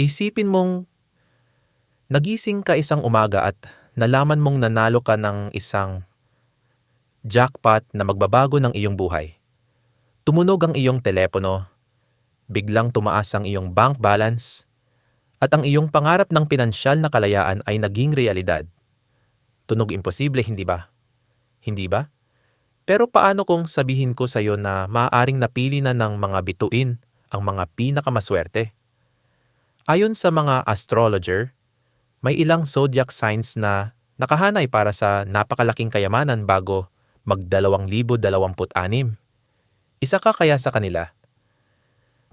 Isipin mong nagising ka isang umaga at nalaman mong nanalo ka ng isang jackpot na magbabago ng iyong buhay. Tumunog ang iyong telepono, biglang tumaas ang iyong bank balance, at ang iyong pangarap ng pinansyal na kalayaan ay naging realidad. Tunog imposible, hindi ba? Hindi ba? Pero paano kung sabihin ko sa iyo na maaaring napili na ng mga bituin ang mga pinakamaswerte? Ayon sa mga astrologer, may ilang zodiac signs na nakahanay para sa napakalaking kayamanan bago mag-2026. Isa ka kaya sa kanila?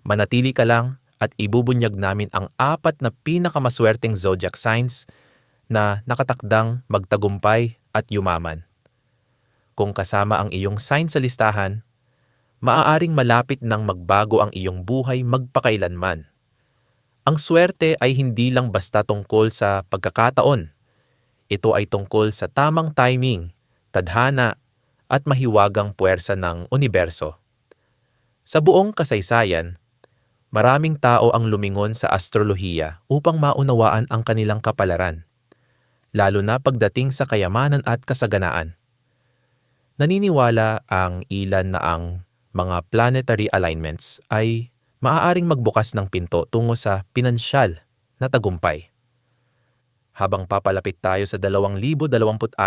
Manatili ka lang at ibubunyag namin ang apat na pinakamaswerteng zodiac signs na nakatakdang magtagumpay at yumaman. Kung kasama ang iyong sign sa listahan, maaaring malapit nang magbago ang iyong buhay magpakailanman. Ang swerte ay hindi lang basta tungkol sa pagkakataon. Ito ay tungkol sa tamang timing, tadhana, at mahiwagang puwersa ng universo. Sa buong kasaysayan, maraming tao ang lumingon sa astrolohiya upang maunawaan ang kanilang kapalaran, lalo na pagdating sa kayamanan at kasaganaan. Naniniwala ang ilan na ang mga planetary alignments ay maaaring magbukas ng pinto tungo sa pinansyal na tagumpay. Habang papalapit tayo sa 2026,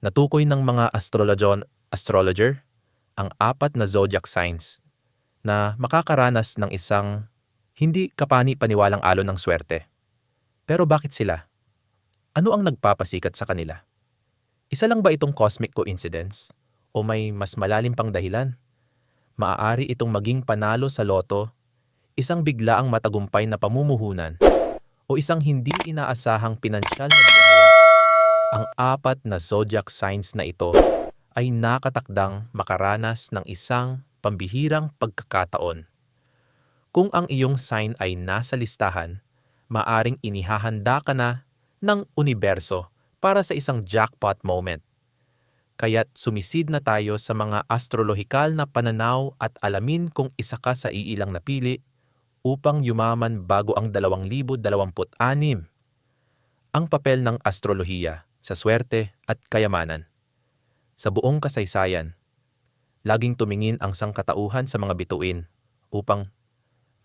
natukoy ng mga astrologon, astrologer ang apat na zodiac signs na makakaranas ng isang hindi kapani-paniwalang alon ng swerte. Pero bakit sila? Ano ang nagpapasikat sa kanila? Isa lang ba itong cosmic coincidence? O may mas malalim pang dahilan? Maaari itong maging panalo sa loto, isang biglaang matagumpay na pamumuhunan, o isang hindi inaasahang pinansyal na biyaya. Ang apat na zodiac signs na ito ay nakatakdang makaranas ng isang pambihirang pagkakataon. Kung ang iyong sign ay nasa listahan, maaring inihahanda ka na ng universo para sa isang jackpot moment kaya't sumisid na tayo sa mga astrolohikal na pananaw at alamin kung isa ka sa iilang napili upang yumaman bago ang 2026. Ang papel ng astrolohiya sa swerte at kayamanan. Sa buong kasaysayan, laging tumingin ang sangkatauhan sa mga bituin upang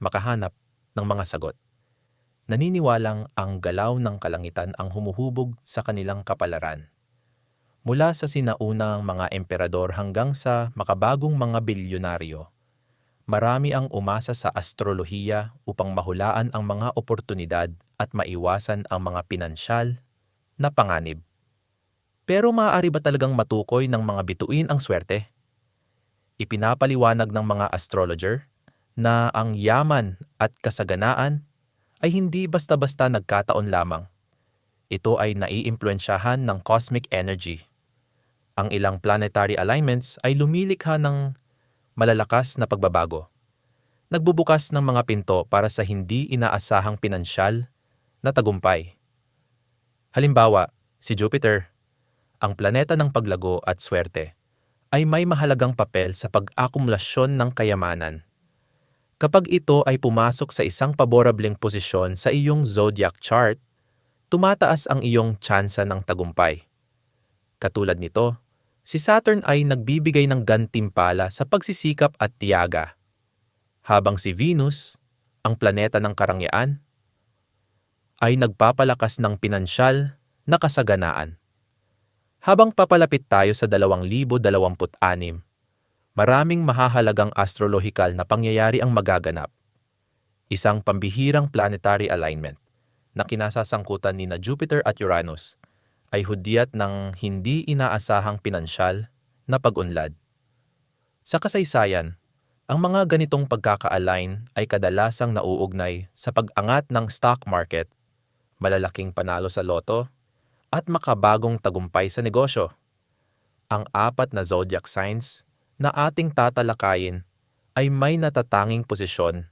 makahanap ng mga sagot. Naniniwalang ang galaw ng kalangitan ang humuhubog sa kanilang kapalaran mula sa sinaunang mga emperador hanggang sa makabagong mga bilyonaryo. Marami ang umasa sa astrolohiya upang mahulaan ang mga oportunidad at maiwasan ang mga pinansyal na panganib. Pero maaari ba talagang matukoy ng mga bituin ang swerte? Ipinapaliwanag ng mga astrologer na ang yaman at kasaganaan ay hindi basta-basta nagkataon lamang. Ito ay naiimpluensyahan ng cosmic energy ang ilang planetary alignments ay lumilikha ng malalakas na pagbabago. Nagbubukas ng mga pinto para sa hindi inaasahang pinansyal na tagumpay. Halimbawa, si Jupiter, ang planeta ng paglago at swerte, ay may mahalagang papel sa pag-akumulasyon ng kayamanan. Kapag ito ay pumasok sa isang paborableng posisyon sa iyong zodiac chart, tumataas ang iyong tsansa ng tagumpay. Katulad nito, si Saturn ay nagbibigay ng gantimpala sa pagsisikap at tiyaga, habang si Venus, ang planeta ng karangyaan, ay nagpapalakas ng pinansyal na kasaganaan. Habang papalapit tayo sa 2026, maraming mahahalagang astrolohikal na pangyayari ang magaganap. Isang pambihirang planetary alignment na kinasasangkutan ni na Jupiter at Uranus ay hudyat ng hindi inaasahang pinansyal na pag-unlad. Sa kasaysayan, ang mga ganitong pagkaka-align ay kadalasang nauugnay sa pag-angat ng stock market, malalaking panalo sa loto, at makabagong tagumpay sa negosyo. Ang apat na zodiac signs na ating tatalakayin ay may natatanging posisyon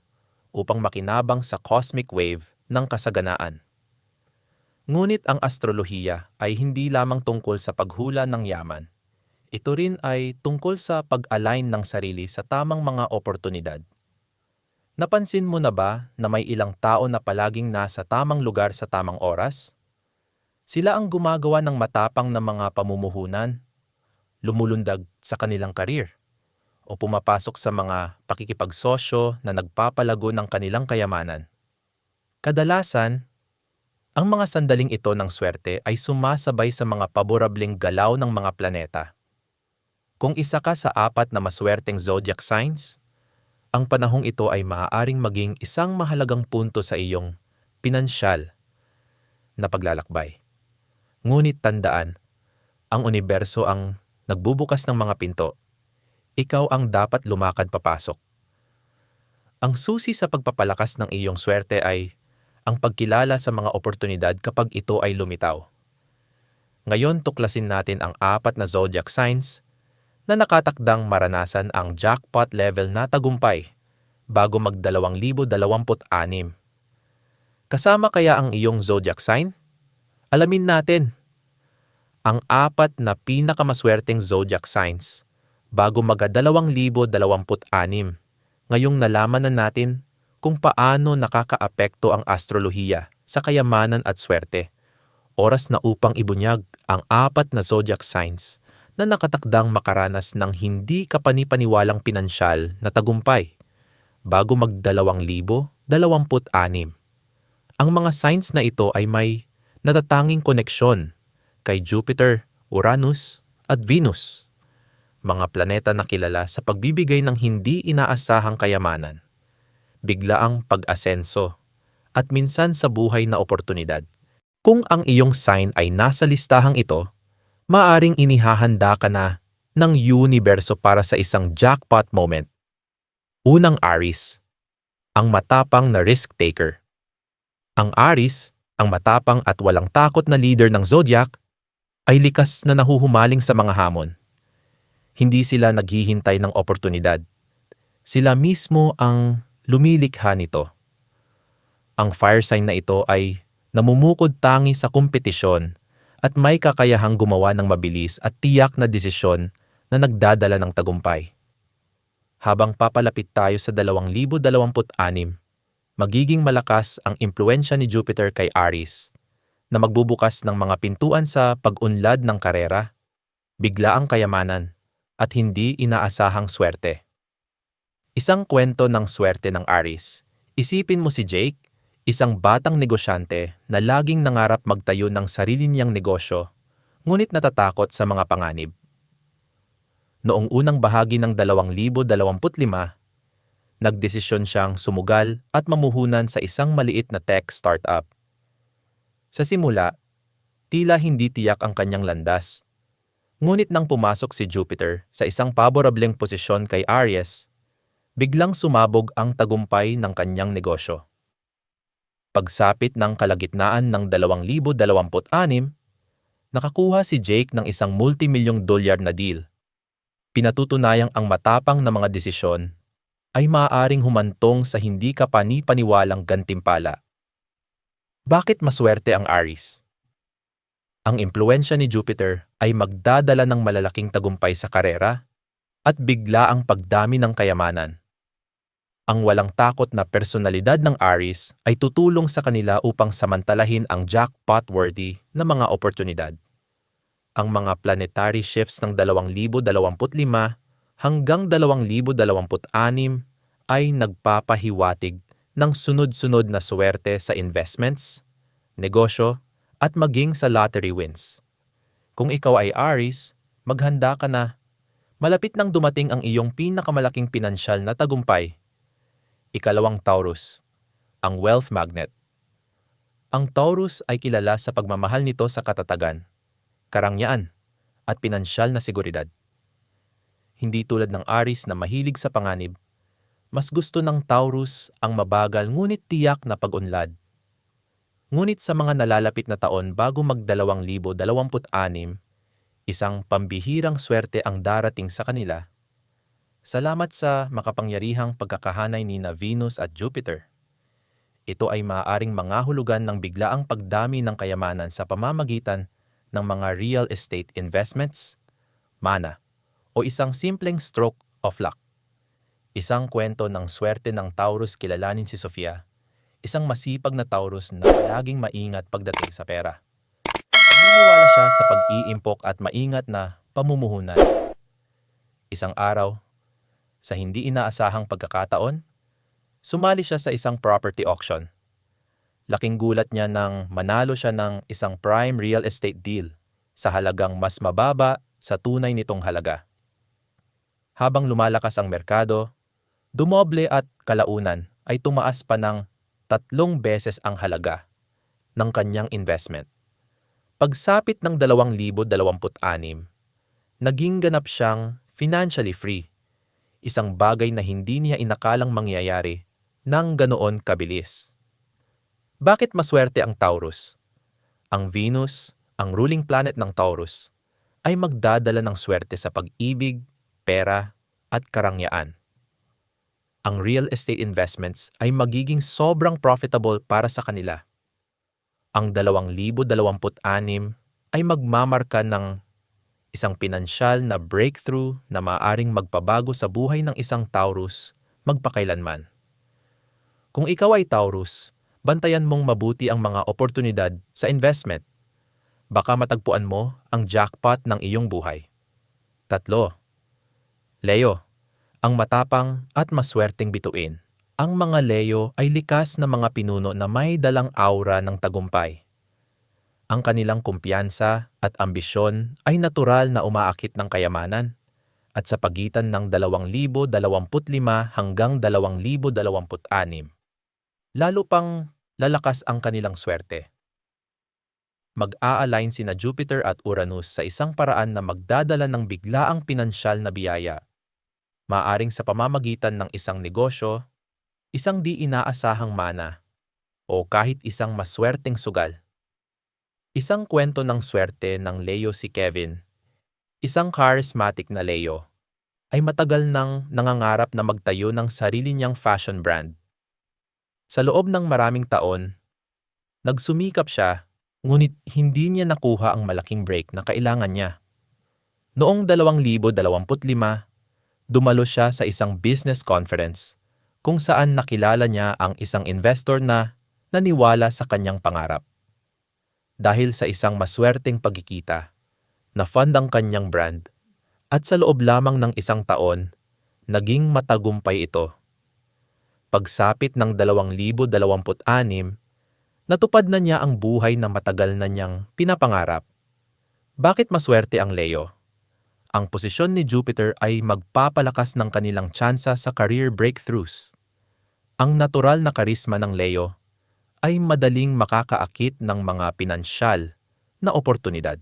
upang makinabang sa cosmic wave ng kasaganaan. Ngunit ang astrolohiya ay hindi lamang tungkol sa paghula ng yaman. Ito rin ay tungkol sa pag-align ng sarili sa tamang mga oportunidad. Napansin mo na ba na may ilang tao na palaging nasa tamang lugar sa tamang oras? Sila ang gumagawa ng matapang na mga pamumuhunan, lumulundag sa kanilang karir, o pumapasok sa mga pakikipagsosyo na nagpapalago ng kanilang kayamanan. Kadalasan, ang mga sandaling ito ng swerte ay sumasabay sa mga paborableng galaw ng mga planeta. Kung isa ka sa apat na maswerteng zodiac signs, ang panahong ito ay maaaring maging isang mahalagang punto sa iyong pinansyal na paglalakbay. Ngunit tandaan, ang universo ang nagbubukas ng mga pinto. Ikaw ang dapat lumakad papasok. Ang susi sa pagpapalakas ng iyong swerte ay ang pagkilala sa mga oportunidad kapag ito ay lumitaw. Ngayon tuklasin natin ang apat na zodiac signs na nakatakdang maranasan ang jackpot level na tagumpay bago mag 2026. Kasama kaya ang iyong zodiac sign? Alamin natin. Ang apat na pinakamaswerteng zodiac signs bago mag 2026. Ngayong nalaman na natin kung paano nakakaapekto ang astrolohiya sa kayamanan at swerte. Oras na upang ibunyag ang apat na zodiac signs na nakatakdang makaranas ng hindi kapanipaniwalang pinansyal na tagumpay bago mag 2026. Ang mga signs na ito ay may natatanging koneksyon kay Jupiter, Uranus at Venus, mga planeta na kilala sa pagbibigay ng hindi inaasahang kayamanan, biglaang pag-asenso, at minsan sa buhay na oportunidad. Kung ang iyong sign ay nasa listahang ito, maaring inihahanda ka na ng universo para sa isang jackpot moment. Unang Aris, ang matapang na risk taker. Ang Aris, ang matapang at walang takot na leader ng zodiac, ay likas na nahuhumaling sa mga hamon. Hindi sila naghihintay ng oportunidad. Sila mismo ang lumilikha nito. Ang fire sign na ito ay namumukod tangi sa kompetisyon at may kakayahang gumawa ng mabilis at tiyak na desisyon na nagdadala ng tagumpay. Habang papalapit tayo sa 2026, magiging malakas ang impluensya ni Jupiter kay Aries na magbubukas ng mga pintuan sa pag-unlad ng karera, bigla ang kayamanan, at hindi inaasahang swerte. Isang kwento ng swerte ng Aries. Isipin mo si Jake, Isang batang negosyante na laging nangarap magtayo ng sarili niyang negosyo, ngunit natatakot sa mga panganib. Noong unang bahagi ng 2025, nagdesisyon siyang sumugal at mamuhunan sa isang maliit na tech startup. Sa simula, tila hindi tiyak ang kanyang landas. Ngunit nang pumasok si Jupiter sa isang paborableng posisyon kay Aries, biglang sumabog ang tagumpay ng kanyang negosyo. Pagsapit ng kalagitnaan ng 2026, nakakuha si Jake ng isang multimilyong dolyar na deal. Pinatutunayang ang matapang na mga desisyon ay maaaring humantong sa hindi ka panipaniwalang gantimpala. Bakit maswerte ang Aries? Ang impluensya ni Jupiter ay magdadala ng malalaking tagumpay sa karera at bigla ang pagdami ng kayamanan ang walang takot na personalidad ng Aries ay tutulong sa kanila upang samantalahin ang jackpot-worthy na mga oportunidad. Ang mga planetary shifts ng 2025 hanggang 2026 ay nagpapahiwatig ng sunod-sunod na swerte sa investments, negosyo, at maging sa lottery wins. Kung ikaw ay Aries, maghanda ka na. Malapit nang dumating ang iyong pinakamalaking pinansyal na tagumpay Ikalawang Taurus, ang wealth magnet. Ang Taurus ay kilala sa pagmamahal nito sa katatagan, karangyaan, at pinansyal na seguridad. Hindi tulad ng Aries na mahilig sa panganib, mas gusto ng Taurus ang mabagal ngunit tiyak na pag-unlad. Ngunit sa mga nalalapit na taon bago mag 2026, isang pambihirang swerte ang darating sa kanila Salamat sa makapangyarihang pagkakahanay ni na Venus at Jupiter. Ito ay maaaring mangahulugan ng biglaang pagdami ng kayamanan sa pamamagitan ng mga real estate investments, mana, o isang simpleng stroke of luck. Isang kwento ng swerte ng Taurus kilalanin si Sofia, isang masipag na Taurus na laging maingat pagdating sa pera. Naniniwala siya sa pag-iimpok at maingat na pamumuhunan. Isang araw, sa hindi inaasahang pagkakataon, sumali siya sa isang property auction. Laking gulat niya nang manalo siya ng isang prime real estate deal sa halagang mas mababa sa tunay nitong halaga. Habang lumalakas ang merkado, dumoble at kalaunan ay tumaas pa ng tatlong beses ang halaga ng kanyang investment. Pagsapit ng 2026, naging ganap siyang financially free, isang bagay na hindi niya inakalang mangyayari ng ganoon kabilis. Bakit maswerte ang Taurus? Ang Venus, ang ruling planet ng Taurus, ay magdadala ng swerte sa pag-ibig, pera, at karangyaan ang real estate investments ay magiging sobrang profitable para sa kanila. Ang 2026 ay magmamarka ng isang pinansyal na breakthrough na maaring magpabago sa buhay ng isang Taurus magpakailanman. Kung ikaw ay Taurus, bantayan mong mabuti ang mga oportunidad sa investment. Baka matagpuan mo ang jackpot ng iyong buhay. Tatlo. Leo, ang matapang at maswerteng bituin. Ang mga Leo ay likas na mga pinuno na may dalang aura ng tagumpay. Ang kanilang kumpiyansa at ambisyon ay natural na umaakit ng kayamanan at sa pagitan ng 2025 hanggang 2026. Lalo pang lalakas ang kanilang swerte. Mag-a-align sina Jupiter at Uranus sa isang paraan na magdadala ng biglaang pinansyal na biyaya maaring sa pamamagitan ng isang negosyo, isang di inaasahang mana, o kahit isang maswerteng sugal. Isang kwento ng swerte ng Leo si Kevin, isang charismatic na Leo, ay matagal nang nangangarap na magtayo ng sarili niyang fashion brand. Sa loob ng maraming taon, nagsumikap siya ngunit hindi niya nakuha ang malaking break na kailangan niya. Noong 2025, dumalo siya sa isang business conference kung saan nakilala niya ang isang investor na naniwala sa kanyang pangarap. Dahil sa isang maswerteng pagkikita, na-fund ang kanyang brand at sa loob lamang ng isang taon, naging matagumpay ito. Pagsapit ng 2026, natupad na niya ang buhay na matagal na niyang pinapangarap. Bakit maswerte ang Leo? ang posisyon ni Jupiter ay magpapalakas ng kanilang tsansa sa career breakthroughs. Ang natural na karisma ng Leo ay madaling makakaakit ng mga pinansyal na oportunidad.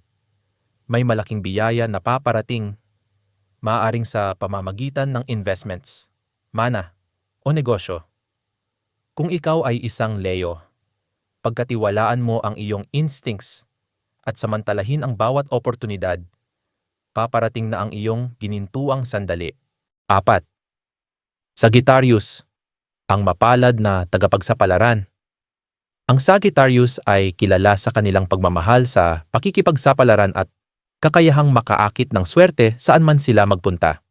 May malaking biyaya na paparating, maaring sa pamamagitan ng investments, mana, o negosyo. Kung ikaw ay isang Leo, pagkatiwalaan mo ang iyong instincts at samantalahin ang bawat oportunidad paparating na ang iyong ginintuang sandali. 4. Sagittarius, ang mapalad na tagapagsapalaran. Ang Sagittarius ay kilala sa kanilang pagmamahal sa pakikipagsapalaran at kakayahang makaakit ng swerte saan man sila magpunta.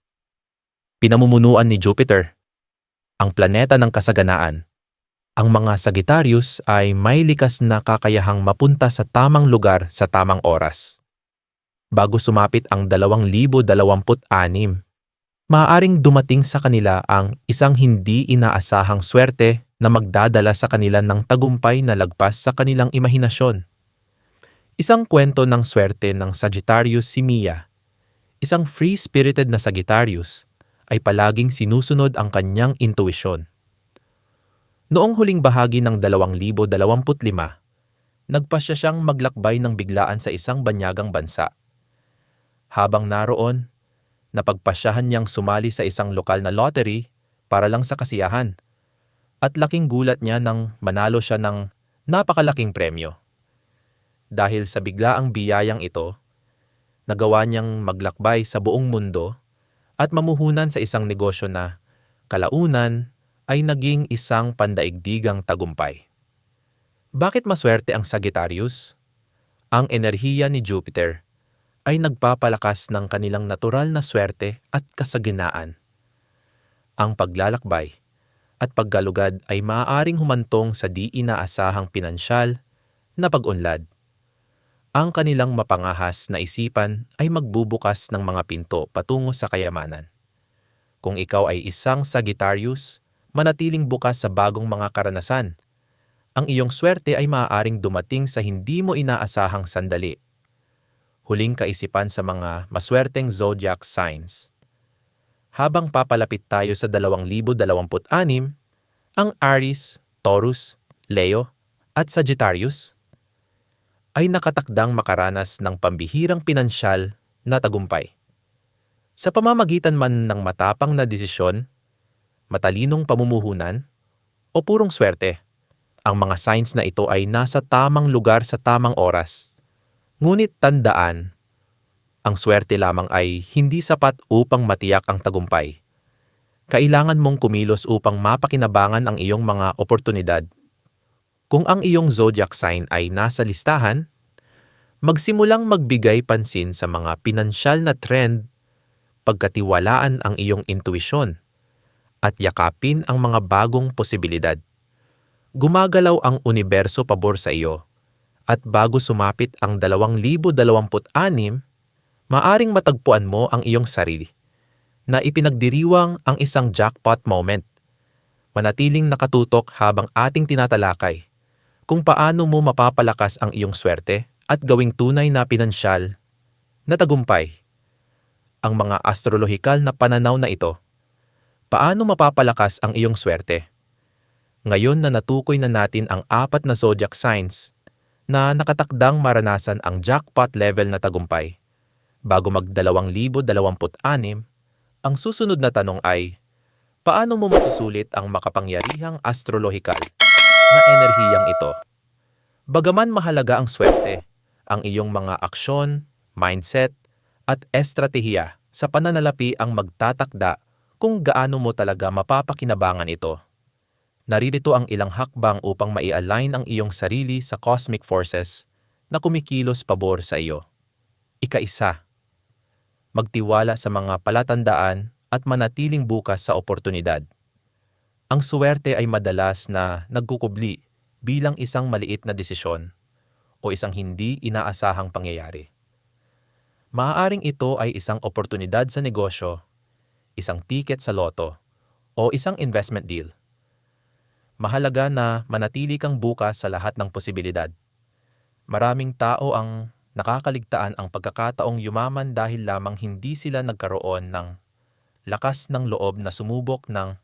Pinamumunuan ni Jupiter, ang planeta ng kasaganaan. Ang mga Sagittarius ay may likas na kakayahang mapunta sa tamang lugar sa tamang oras bago sumapit ang 2026. Maaaring dumating sa kanila ang isang hindi inaasahang swerte na magdadala sa kanila ng tagumpay na lagpas sa kanilang imahinasyon. Isang kwento ng swerte ng Sagittarius si Mia. Isang free-spirited na Sagittarius ay palaging sinusunod ang kanyang intuisyon. Noong huling bahagi ng 2025, nagpasya siyang maglakbay ng biglaan sa isang banyagang bansa habang naroon, napagpasyahan niyang sumali sa isang lokal na lottery para lang sa kasiyahan. At laking gulat niya nang manalo siya ng napakalaking premyo. Dahil sa biglaang biyayang ito, nagawa niyang maglakbay sa buong mundo at mamuhunan sa isang negosyo na kalaunan ay naging isang pandaigdigang tagumpay. Bakit maswerte ang Sagittarius? Ang enerhiya ni Jupiter ay nagpapalakas ng kanilang natural na swerte at kasaginaan. Ang paglalakbay at paggalugad ay maaaring humantong sa di inaasahang pinansyal na pag-unlad. Ang kanilang mapangahas na isipan ay magbubukas ng mga pinto patungo sa kayamanan. Kung ikaw ay isang Sagittarius, manatiling bukas sa bagong mga karanasan. Ang iyong swerte ay maaaring dumating sa hindi mo inaasahang sandali. Huling kaisipan sa mga maswerteng zodiac signs. Habang papalapit tayo sa 2026, ang Aries, Taurus, Leo, at Sagittarius ay nakatakdang makaranas ng pambihirang pinansyal na tagumpay. Sa pamamagitan man ng matapang na desisyon, matalinong pamumuhunan, o purong swerte, ang mga signs na ito ay nasa tamang lugar sa tamang oras. Ngunit tandaan, ang swerte lamang ay hindi sapat upang matiyak ang tagumpay. Kailangan mong kumilos upang mapakinabangan ang iyong mga oportunidad. Kung ang iyong zodiac sign ay nasa listahan, magsimulang magbigay pansin sa mga pinansyal na trend, pagkatiwalaan ang iyong intuisyon, at yakapin ang mga bagong posibilidad. Gumagalaw ang universo pabor sa iyo, at bago sumapit ang 2026, maaring matagpuan mo ang iyong sarili na ipinagdiriwang ang isang jackpot moment. Manatiling nakatutok habang ating tinatalakay kung paano mo mapapalakas ang iyong swerte at gawing tunay na pinansyal na tagumpay. Ang mga astrolohikal na pananaw na ito, paano mapapalakas ang iyong swerte? Ngayon na natukoy na natin ang apat na zodiac signs na nakatakdang maranasan ang jackpot level na tagumpay, Bago mag 2026, ang susunod na tanong ay, paano mo masusulit ang makapangyarihang astrolohikal na enerhiyang ito? Bagaman mahalaga ang swerte, ang iyong mga aksyon, mindset, at estratehiya sa pananalapi ang magtatakda kung gaano mo talaga mapapakinabangan ito. Naririto ang ilang hakbang upang mai-align ang iyong sarili sa cosmic forces na kumikilos pabor sa iyo. Ika-isa, magtiwala sa mga palatandaan at manatiling bukas sa oportunidad. Ang suwerte ay madalas na nagkukubli bilang isang maliit na desisyon o isang hindi inaasahang pangyayari. Maaaring ito ay isang oportunidad sa negosyo, isang tiket sa loto, o isang investment deal. Mahalaga na manatili kang bukas sa lahat ng posibilidad. Maraming tao ang nakakaligtaan ang pagkakataong yumaman dahil lamang hindi sila nagkaroon ng lakas ng loob na sumubok ng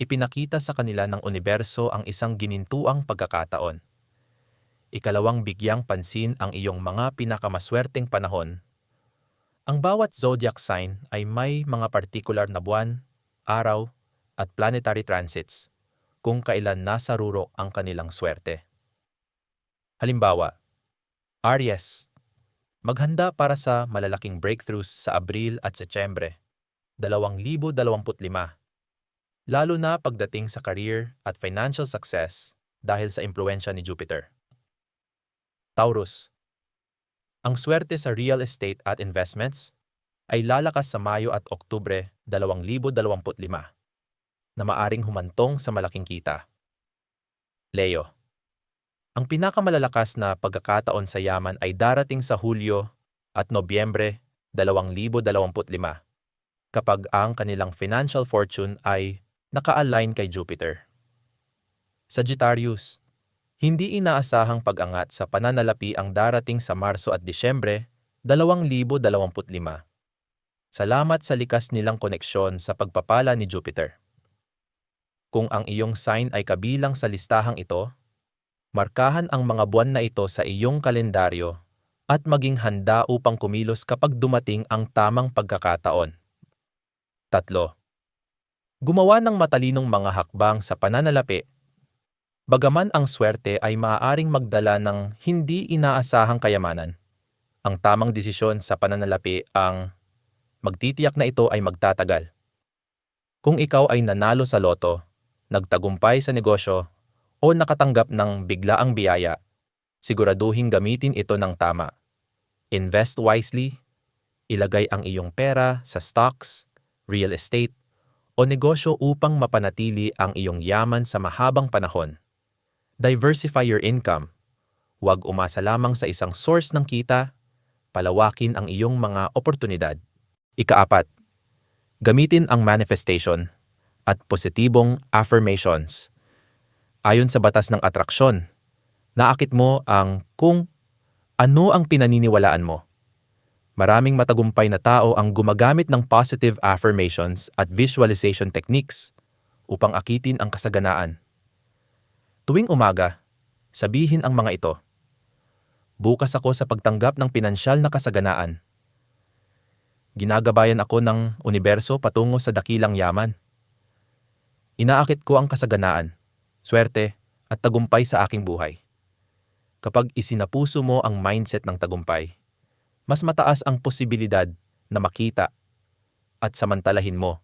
ipinakita sa kanila ng universo ang isang ginintuang pagkakataon. Ikalawang bigyang pansin ang iyong mga pinakamaswerteng panahon. Ang bawat zodiac sign ay may mga partikular na buwan, araw, at planetary transits kung kailan nasa rurok ang kanilang swerte. Halimbawa, Aries, Maghanda para sa malalaking breakthroughs sa Abril at Setyembre, 2025. Lalo na pagdating sa career at financial success dahil sa impluensya ni Jupiter. Taurus. Ang swerte sa real estate at investments ay lalakas sa Mayo at Oktubre 2025 na maaring humantong sa malaking kita. Leo. Ang pinakamalalakas na pagkakataon sa yaman ay darating sa Hulyo at Nobyembre 2025 kapag ang kanilang financial fortune ay naka-align kay Jupiter. Sagittarius, hindi inaasahang pag-angat sa pananalapi ang darating sa Marso at Disyembre 2025. Salamat sa likas nilang koneksyon sa pagpapala ni Jupiter. Kung ang iyong sign ay kabilang sa listahang ito, Markahan ang mga buwan na ito sa iyong kalendaryo at maging handa upang kumilos kapag dumating ang tamang pagkakataon. 3. Gumawa ng matalinong mga hakbang sa pananalapi. Bagaman ang swerte ay maaaring magdala ng hindi inaasahang kayamanan, ang tamang desisyon sa pananalapi ang magtitiyak na ito ay magtatagal. Kung ikaw ay nanalo sa loto, nagtagumpay sa negosyo o nakatanggap ng biglaang biyaya, siguraduhin gamitin ito ng tama. Invest wisely, ilagay ang iyong pera sa stocks, real estate, o negosyo upang mapanatili ang iyong yaman sa mahabang panahon. Diversify your income. Huwag umasa lamang sa isang source ng kita, palawakin ang iyong mga oportunidad. Ikaapat, gamitin ang manifestation at positibong affirmations. Ayon sa batas ng atraksyon, naakit mo ang kung ano ang pinaniniwalaan mo. Maraming matagumpay na tao ang gumagamit ng positive affirmations at visualization techniques upang akitin ang kasaganaan. Tuwing umaga, sabihin ang mga ito. Bukas ako sa pagtanggap ng pinansyal na kasaganaan. Ginagabayan ako ng universo patungo sa dakilang yaman. Inaakit ko ang kasaganaan, swerte, at tagumpay sa aking buhay. Kapag isinapuso mo ang mindset ng tagumpay, mas mataas ang posibilidad na makita at samantalahin mo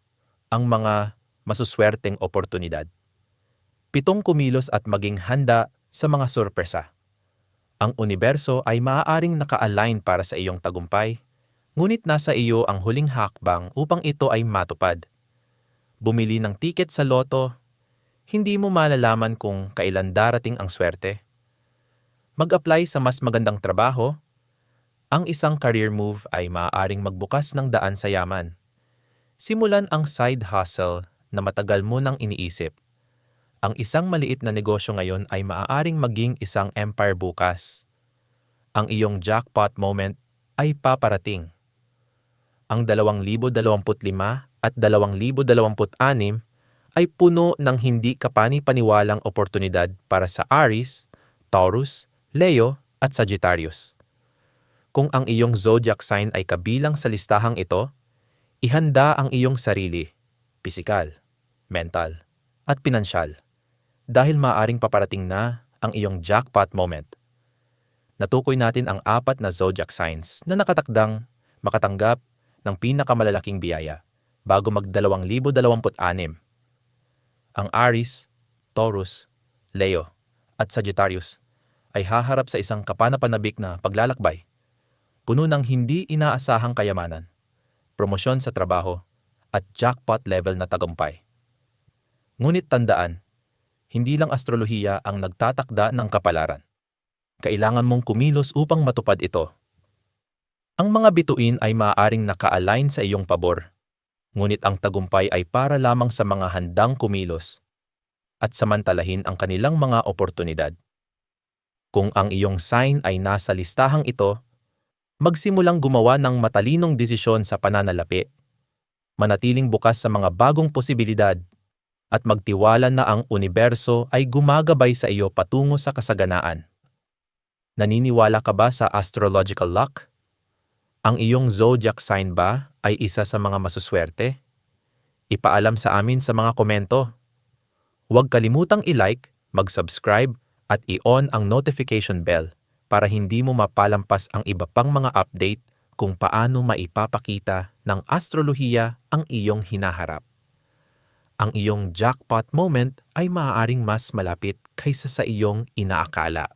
ang mga masuswerteng oportunidad. Pitong kumilos at maging handa sa mga sorpresa. Ang universo ay maaaring naka-align para sa iyong tagumpay, ngunit nasa iyo ang huling hakbang upang ito ay matupad. Bumili ng tiket sa loto, hindi mo malalaman kung kailan darating ang swerte. Mag-apply sa mas magandang trabaho ang isang career move ay maaaring magbukas ng daan sa yaman. Simulan ang side hustle na matagal mo nang iniisip. Ang isang maliit na negosyo ngayon ay maaaring maging isang empire bukas. Ang iyong jackpot moment ay paparating. Ang 2025 at 2026 ay puno ng hindi kapani-paniwalang oportunidad para sa Aries, Taurus, Leo at Sagittarius. Kung ang iyong zodiac sign ay kabilang sa listahang ito, ihanda ang iyong sarili, pisikal, mental, at pinansyal, dahil maaring paparating na ang iyong jackpot moment. Natukoy natin ang apat na zodiac signs na nakatakdang makatanggap ng pinakamalalaking biyaya bago mag 2026. Ang Aries, Taurus, Leo, at Sagittarius ay haharap sa isang kapanapanabik na paglalakbay puno ng hindi inaasahang kayamanan, promosyon sa trabaho, at jackpot level na tagumpay. Ngunit tandaan, hindi lang astrolohiya ang nagtatakda ng kapalaran. Kailangan mong kumilos upang matupad ito. Ang mga bituin ay maaaring naka-align sa iyong pabor, ngunit ang tagumpay ay para lamang sa mga handang kumilos at samantalahin ang kanilang mga oportunidad. Kung ang iyong sign ay nasa listahang ito, magsimulang gumawa ng matalinong desisyon sa pananalapi, manatiling bukas sa mga bagong posibilidad, at magtiwala na ang universo ay gumagabay sa iyo patungo sa kasaganaan. Naniniwala ka ba sa astrological luck? Ang iyong zodiac sign ba ay isa sa mga masuswerte? Ipaalam sa amin sa mga komento. Huwag kalimutang i-like, mag-subscribe at i-on ang notification bell para hindi mo mapalampas ang iba pang mga update kung paano maipapakita ng astrolohiya ang iyong hinaharap. Ang iyong jackpot moment ay maaaring mas malapit kaysa sa iyong inaakala.